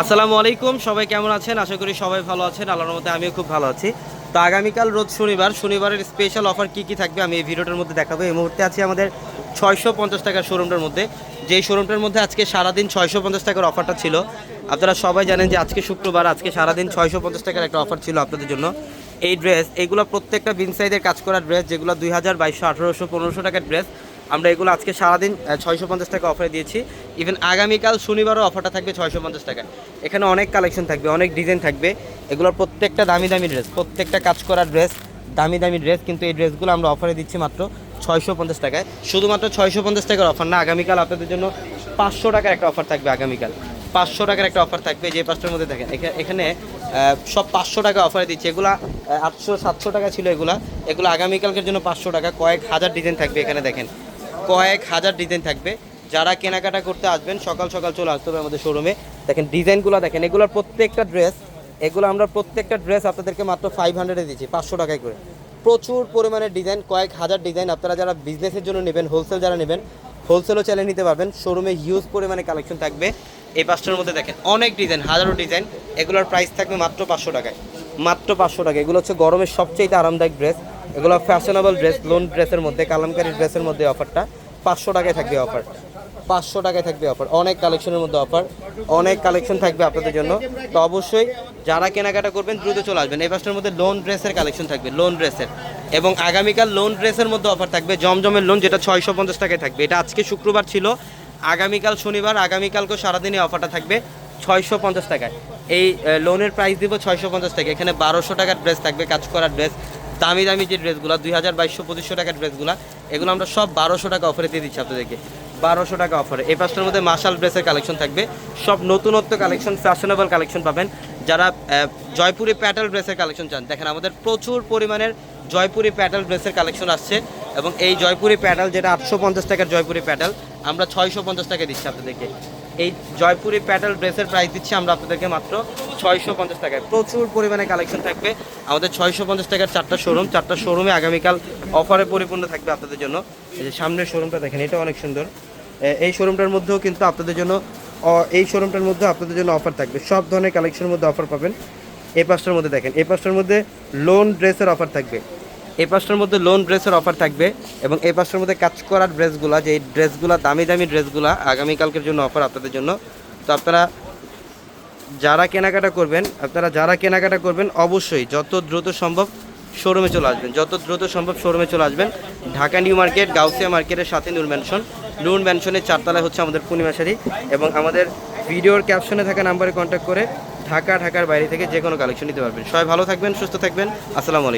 আসসালামু আলাইকুম, সবাই কেমন আছেন? আশা করি সবাই ভালো আছেন, আল্লাহর মধ্যে আমিও খুব ভালো আছি। তো আগামীকাল রোজ শনিবার, শনিবারের স্পেশাল অফার কি কি থাকবে আমি এই ভিডিওটার মধ্যে দেখাবো। এই মুহূর্তে আছি আমাদের ছয়শো পঞ্চাশ টাকার শোরুমটার মধ্যে। যেই শোরুমটার মধ্যে আজকে সারাদিন ছয়শো পঞ্চাশ টাকার অফারটা ছিল, আপনারা সবাই জানেন যে আজকে শুক্রবার, আজকে সারাদিন ছয়শো পঞ্চাশ টাকার একটা অফার ছিল আপনাদের জন্য। এই ড্রেস এইগুলো প্রত্যেকটা বিন সাইজের কাজ করার ড্রেস যেগুলো দুই হাজার বাইশশো আঠারোশো পনেরোশো টাকার ড্রেস আমরা এগুলো আজকে সারাদিন ছয়শো পঞ্চাশ টাকা অফারে দিয়েছি। ইভেন আগামীকাল শনিবারও অফারটা থাকবে ছয়শো পঞ্চাশ টাকা। এখানে অনেক কালেকশন থাকবে, অনেক ডিজাইন থাকবে। এগুলোর প্রত্যেকটা দামি দামি ড্রেস প্রত্যেকটা কাজ করা ড্রেস দামি দামি ড্রেস কিন্তু এই ড্রেসগুলো আমরা অফারে দিচ্ছি মাত্র ছয়শো পঞ্চাশ টাকায়। শুধুমাত্র ছয়শো পঞ্চাশ টাকার অফার না, আগামীকাল আপনাদের জন্য পাঁচশো টাকার একটা অফার থাকবে আগামীকাল। পাঁচশো টাকার একটা অফার থাকবে, যে পাঁচটার মধ্যে দেখেন এখানে সব পাঁচশো টাকা অফারে দিচ্ছে। এগুলা আটশো সাতশো টাকা ছিল এগুলা। এগুলো আগামীকালকের জন্য পাঁচশো টাকা, কয়েক হাজার ডিজাইন থাকবে এখানে দেখেন। কয়েক হাজার ডিজাইন থাকবে। যারা কেনাকাটা করতে আসবেন, সকাল সকাল চলে আসতে হবে আমাদের শোরুমে দেখেন ডিজাইনগুলো দেখেন, এগুলোর প্রত্যেকটা ড্রেস এগুলো আমরা প্রত্যেকটা ড্রেস আপনাদেরকে মাত্র ফাইভ হান্ড্রেডে দিচ্ছি, পাঁচশো টাকায় করে। প্রচুর পরিমাণে ডিজাইন কয়েক হাজার ডিজাইন আপনারা যারা বিজনেসের জন্য নেবেন হোলসেল যারা নেবেন হোলসেলও চালিয়ে নিতে পারবেন। শোরুমে হিউজ পরিমাণে কালেকশন থাকবে। এই পাঁচটার মধ্যে দেখেন, অনেক ডিজাইন হাজারো ডিজাইন এগুলোর প্রাইস থাকবে মাত্র পাঁচশো টাকায়। মাত্র পাঁচশো টাকা এগুলো হচ্ছে গরমের সবচেয়ে আরামদায়ক ড্রেস এগুলো ফ্যাশনেবল ড্রেস লোন ড্রেসের মধ্যে, কালামকারি ড্রেসের মধ্যে অফারটা পাঁচশো টাকায় থাকবে অফার পাঁচশো টাকায় থাকবে অফার অনেক কালেকশনের মধ্যে অফার অনেক কালেকশন থাকবে আপনাদের জন্য। তো অবশ্যই যারা কেনাকাটা করবেন, দ্রুত চলে আসবেন। এই পাঁচটার মধ্যে লোন ড্রেসের কালেকশন থাকবে লোন ড্রেসের এবং আগামীকাল লোন ড্রেসের মধ্যে অফার থাকবে, জমজমের লোন যেটা ছয়শো পঞ্চাশ টাকায় থাকবে। এটা আজকে শুক্রবার ছিল। আগামীকাল শনিবার, আগামীকালকেও সারাদিনই অফারটা থাকবে ছয়শো পঞ্চাশ টাকায়। এই লোনের প্রাইস দিব ছয়শো পঞ্চাশ টাকা এখানে বারোশো টাকার ড্রেস থাকবে, কাজ করার ড্রেস দামি দামি যে ড্রেসগুলো, দুই হাজার বাইশশো, পঁচিশশো টাকার ড্রেসগুলো, এগুলো আমরা সব বারোশো টাকা অফারে দিয়ে দিচ্ছি আপনাদেরকে। বারোশো টাকা অফারে এই পাঁচটার মধ্যে মার্শাল ড্রেসের কালেকশন থাকবে। সব নতুনত্ব কালেকশন ফ্যাশনেবল কালেকশন পাবেন। যারা জয়পুরি প্যাটেল ড্রেসের কালেকশন চান, দেখেন আমাদের প্রচুর পরিমাণের জয়পুরি প্যাটেল ড্রেসের কালেকশন আসছে এবং এই জয়পুরি প্যাটেল যেটা আটশো পঞ্চাশ টাকার জয়পুরি প্যাটেল, আমরা ছয়শো পঞ্চাশ টাকা দিচ্ছি আপনাদেরকে। এই জয়পুরি প্যাটেল ড্রেসের প্রাইস দিচ্ছি আমরা আপনাদেরকে মাত্র ছয়শো পঞ্চাশ টাকায় প্রচুর পরিমাণে কালেকশন থাকবে। আমাদের ছয়শো পঞ্চাশ টাকার চারটা শোরুম চারটা শোরুমে আগামীকাল অফারে পরিপূর্ণ থাকবে আপনাদের জন্য। যে সামনের শোরুমটা দেখেন, এটা অনেক সুন্দর। এই শোরুমটার মধ্যেও কিন্তু আপনাদের জন্য এই শোরুমটার মধ্যে আপনাদের জন্য অফার থাকবে। সব ধরনের কালেকশনের মধ্যে অফার পাবেন। এই পাঁচটার মধ্যে দেখেন এই পাঁচটার মধ্যে লোন ড্রেসের অফার থাকবে। এই পাঁচটার মধ্যে লোন ড্রেসের অফার থাকবে এবং এই পাঁচটার মধ্যে কাজ করার ড্রেসগুলা যে ড্রেসগুলা দামি দামি ড্রেসগুলা আগামীকালকের জন্য অফার আপনাদের জন্য। তো আপনারা যারা কেনাকাটা করবেন, আপনারা যারা কেনাকাটা করবেন, অবশ্যই যত দ্রুত সম্ভব শোরুমে চলে আসবেন। যত দ্রুত সম্ভব শোরুমে চলে আসবেন। ঢাকা নিউ মার্কেট, গাউসিয়া মার্কেটের সাথে নূর ম্যানশন নূর ম্যানশনের চারতলায় হচ্ছে আমাদের পূর্ণিমাশারি এবং আমাদের ভিডিওর ক্যাপশনে থাকা নাম্বারে কন্ট্যাক্ট করে ঢাকা, ঢাকার বাইরে থেকে যে কোনো কালেকশন নিতে পারবেন। সবাই ভালো থাকবেন, সুস্থ থাকবেন। আসসালামু আলাইকুম।